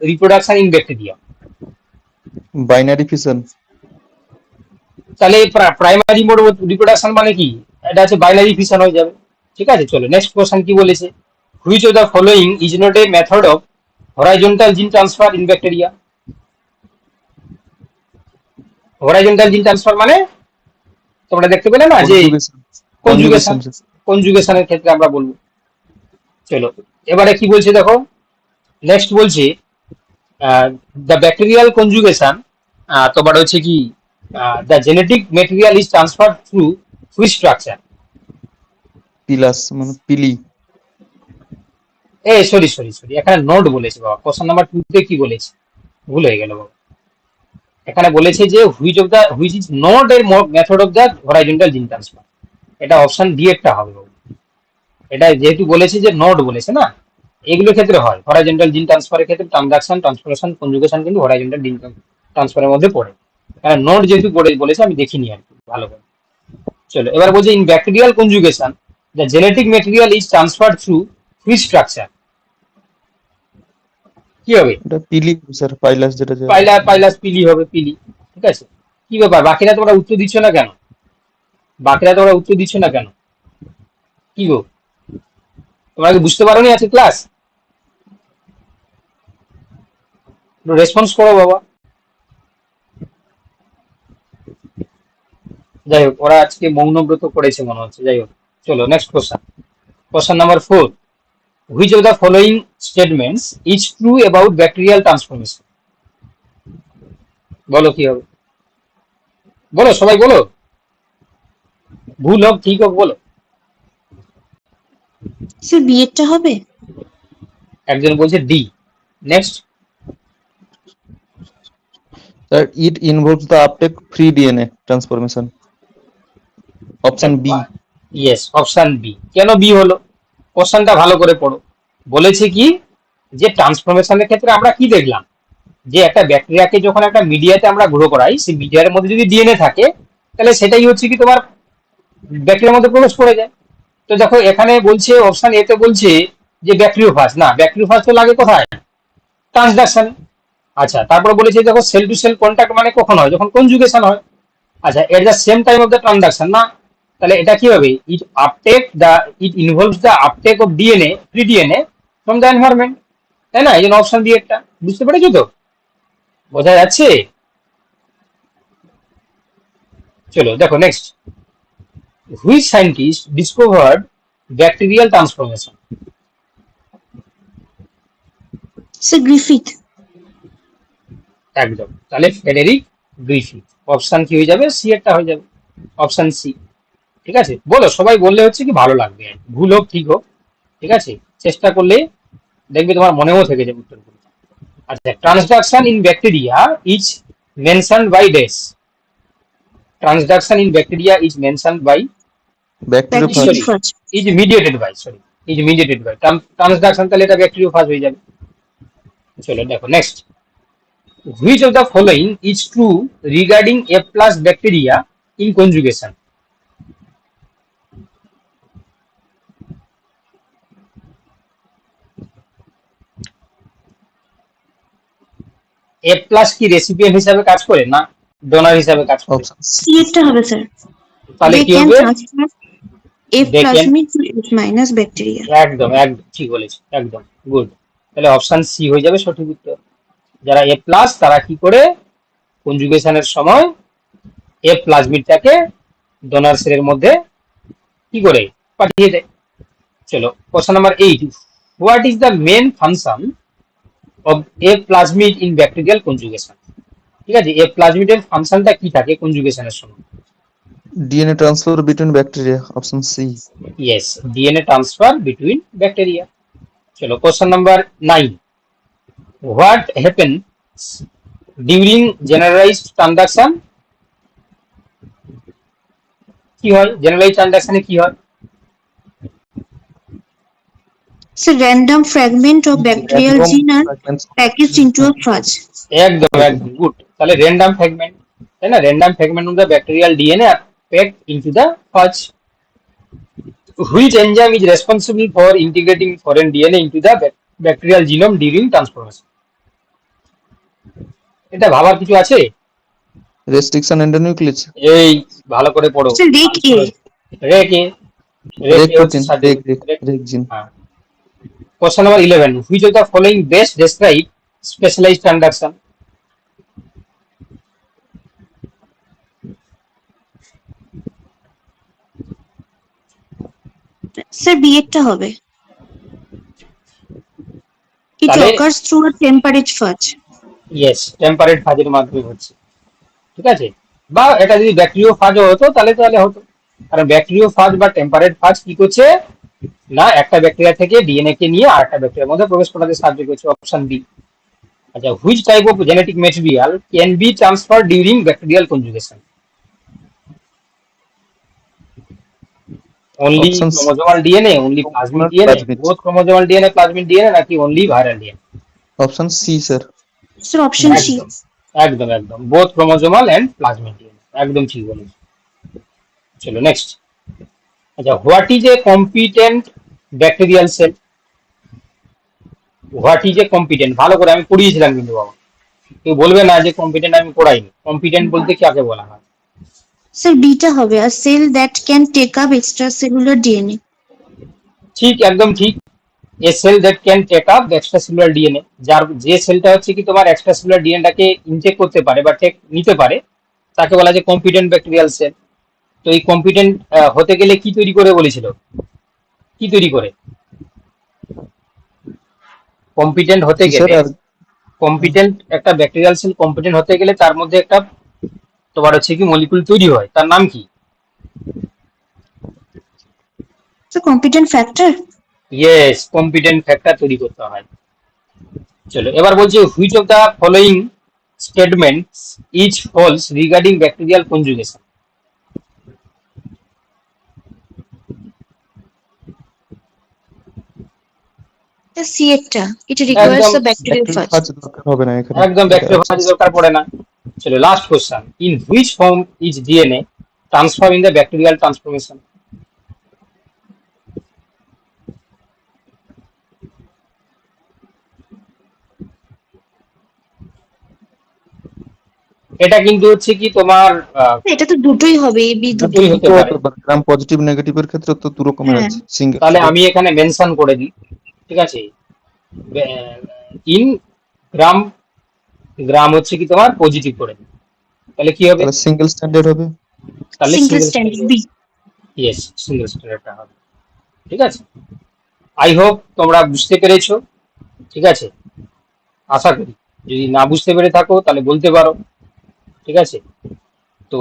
reproduction in bacteria. Binary fission তাহলে primary mode reproduction মানে কি? এটা হচ্ছে বাইনারি ফিশন হয়ে যাবে। ঠিক আছে চলো নেক্সট কোশ্চেন কি বলেছে? Which of the following is not a method of horizontal gene transfer in bacteria horizontal gene transfer মানে? তোমরা দেখতে পেলে না যে কনজুগেশন কনজুগেশনের ক্ষেত্রে আমরা বলব। চলো এবারে কি বলছে দেখো? নেক্সট বলছে দ্য ব্যাকটেরিয়াল কনজুগেশন তোমার হচ্ছে কি the genetic material is transfer through which structure pilus মানে pili a sorry sorry sorry এখানে নোট বলেছে বাবা। কোশ্চেন নাম্বার টু তে কি বলেছে? ভুল হয়ে গেল বাবা। এখানে বলেছে যে which of the which is not এর method of the horizontal gene transfer এটা অপশন ডি একটা হবে বাবু। এটা যেহেতু বলেছে যে নোট বলেছে না? এগুলোর ক্ষেত্রে হয়। হরাইজন্টাল জিন ট্রান্সফারের ক্ষেত্রে ট্রানজাকশন ট্রান্সফারেশন কনজুগেশন কিন্তু হরাইজন্টাল জিন ট্রান্সফারের মধ্যে পড়ে। নোট যেহেতু পড়ে বলেছে আমি দেখিনি আর কি ভালো করে। চলো এবার বলছে in bacterial conjugation the genetic material is transfer through which structure কি হবে? এটা পিলি স্যার পাইলাস যেটা যে- পাইলা পাইলাস পিলি হবে পিলি। ঠিক আছে? কি ব্যাপার? বাকিরা তোমরা উত্তর দিচ্ছ না কেন? বাকিরা তোমরা উত্তর দিচ্ছ না কেন? কি গো? তোমরা কি বুঝতে পারোনি আছে ক্লাস রেসপন্স করো বাবা। যাই হোক, ওরা আজকে মৌনব্রত করেছে মনে হচ্ছে। যাই হোক, চলো next question question number four which of the following statements is true about bacterial transformation? বলো কি হবে? বলো, সবাই বলো। ভুল হোক, ঠিক হোক, বলো। স্যার বিয়েরটা হবে? একজন বলছে D. Next sir it involves the uptake free DNA transformation option B yes option B কেন বি হলো? কোশ্চেনটা ভালো করে পড়ো। বলেছে কি যে ট্রান্সফরমেশনের ক্ষেত্রে আমরা কি দেখলাম? যে একটা ব্যাকটেরিয়াকে যখন একটা মিডিয়াতে আমরা গ্রো করাই সেই মিডিয়ার মধ্যে যদি ডিএনএ থাকে তাহলে সেটাই হচ্ছে কি তোমার ব্যাকটেরিয়ার মধ্যে প্রবেশ করে যায়। তো দেখো, এখানে বলছে অপশন এতে বলছে যে ব্যাকটেরিওফাজ না ব্যাকটেরিওফাজ তো লাগে কোথায়? ট্রান্সডাকশন। আচ্ছা তারপর বলেছে দেখো সেল টু সেল কন্ট্যাক্ট মানে কখন হয়? যখন কনজুগেশন হয়। আচ্ছা at the same time of the transaction না? তাহলে এটা কি হবে? It uptake the it involves the uptake of DNA free DNA from the environment তাই না? এই জন্য অপশন দিয়ে একটা। বুঝতে পেরেছ তো? বোঝা যাচ্ছে? চলো, দেখো next which scientist discovered bacterial transformation sir Griffith একদম। তাহলে ফেডেরিক গ্রিফিথ। অপশন কি হয়ে যাবে? সি একটা হয়ে যাবে। অপশন সি ঠিক আছে? বলো সবাই বললে হচ্ছে কি ভালো লাগবে। ভুল হোক ঠিক হোক। ঠিক আছে? চেষ্টা করলে দেখবে তোমার মনেও থেকে যাবে উত্তরগুলো। আচ্ছা transduction in bacteria is mention by dress transduction in bacteria is mention by bacteriophage Sorry. Bacteriophage is mediated by sorry is mediated by transduction তাহলে এটা ব্যাকটেরিওফাজ হয়ে যাবে। চলো দেখো next which of the following is true regarding A plus bacteria in conjugation A plus কি recipient হিসাবে কাজ করে না ডোনার হিসাবে কাজ করে? সি এরটা হবে স্যার তাহলে কি হবে? একদম একদম ঠিক বলেছে একদম গুড তাহলে অপশন সি হয়ে যাবে সঠিক উত্তর। যারা এ প্লাস তারা কি করে? কনজুগেশনের সময় এ প্লাজমিডটাকে ডোনার সেলের মধ্যে কি করে? পাঠিয়ে দেয়। চলো question number eight what is the main function of a plasmid in bacterial conjugation ঠিক আছে এ প্লাজমিডের ফাংশনটা কি থাকে কনজুগেশনের সময়? DNA transfer between bacteria option C Yes, DNA transfer between bacteria. চলো question number nine. What happens during generalized transaction? কি হয় generalized transaction কি হয় So random fragment of bacterial gene are packaged into a fudge. একদম একদম good তাহলে random fragment তাই না random fragment of the bacterial DNA R packed into the fudge. Which enzyme is responsible for integrating foreign DNA into the bac- bacterial genome during transformation? এটা ভাবার কিছু আছে restriction endonuclease এই ভালো করে পড়ো. Rec A rec A reg gene Question 11. Which of the following best describe specialized transduction? Sir B এরটা হবে তাহলে- occurs through a temperate fudge. Yes, temperate ফাজের মাধ্যমে হচ্ছে। ঠিক আছে? বা এটা যদি ব্যাকটেরিয়া ফাজও হতো তাহলে তাহলে হতো। কারণ ব্যাকটেরিয়া ফাজ বা টেম্পারেট ফাজ কি করছে? না একটা ব্যাকটেরিয়া থেকে ডিএনএ কে নিয়ে আর একটা ব্যাকটেরিয়ার মধ্যে প্রবেশ করাতে সাহায্য করছে অপশন বি আচ্ছা which type of genetic material can be transfer during bacterial conjugation only Options- chromosomal DNA, only plasmid Chromosomal DNA, plasmid. both chromosomal DNA, plasmid DNA নাকি only viral DNA? option c sir. Sir, option C. একদম একদম একদম। Both chromosomal and plasmid DNA একদম ঠিক বলেছ চলো next আচ্ছা what is a competent bacterial cell what is a competent ভালো করে আমি পড়িয়েছিলাম কিন্তু বাবা। কেউ বলবে না যে কম্পিটেন্ট আমি পড়াইনি। কম্পিটেন্ট বলতে কাকে বলা হয়? Sir, বিটা হবে a cell that can take extra extracellular DNA. ঠিক একদম ঠিক। A cell that can take up extracellular DNA যার যে সেলটা হচ্ছে কি তোমার এক্সট্রাসেলুলার ডিএনএটাকে ইনটেক করতে পারে বা টেক নিতে পারে তাকে বলা যায় কম্পিটেন্ট ব্যাকটেরিয়াল সেল তো এই কম্পিটেন্ট হতে গেলে কি তৈরি করে বলেছিল? কি তৈরি করে? কম্পিটেন্ট হতে গেলে আর কম্পিটেন্ট একটা ব্যাকটেরিয়াল সেল কম্পিটেন্ট হতে গেলে তার মধ্যে একটা তোমার হচ্ছে কি মলিকুল তৈরি হয় তার নাম কি competent factor. Yes competent factor তৈরি করতে হয় চলো এবার বলছি which of following statements is false regarding bacterial conjugation একটা. It requires একদম a bacterial bacterial fudge. fudge দরকার হবে না এখানে একদম ব্যাকটেরিয়া ফাজ দরকার পড়ে না চলো last question in which form is DNA transform in the bacterial transformation এটা কিন্তু হচ্ছে কি তোমার আহ, এটা তো দুটোই হবে দুটোই। দুটোই হতে পারে গ্রাম পজিটিভ নেগেটিভের ক্ষেত্রে তো দু রকমের হ্যাঁ। আছে সিঙ্গেল তাহলে আমি এখানে মেনশন করে দিই ঠিক আছে ইন গ্রাম গ্রাম হচ্ছে কি তোমার পজিটিভ করে দিই তাহলে কি হবে? সিঙ্গেল স্ট্যান্ডার্ড হবে। তাহলে Single stranded B. ইয়েস সিঙ্গেল স্ট্যান্ডার্ডটা হবে। ঠিক আছে? আই হোপ তোমরা বুঝতে পেরেছ। ঠিক আছে? আশা করি। যদি না বুঝতে পেরে থাকো তাহলে বলতে পারো। ঠিক আছে? তো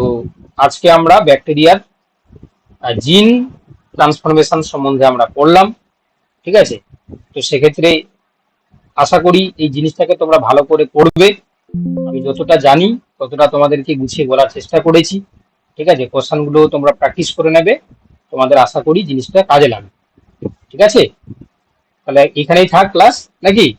আজকে আমরা ব্যাকটেরিয়ার জিন ট্রান্সফরমেশন সম্বন্ধে আমরা পড়লাম। ঠিক আছে? তো সেক্ষেত্রে আশা করি এই জিনিসটাকে তোমরা ভালো করে পড়বে। আমি যতটা জানি, ততটা তোমাদেরকে গুছিয়ে বলার চেষ্টা করেছি। ঠিক আছে? কোশ্চেনগুলো তোমরা প্র্যাকটিস করে নেবে। তোমাদের আশা করি জিনিসটা কাজে লাগবে। ঠিক আছে? তাহলে এখানেই থাক ক্লাস, নাকি?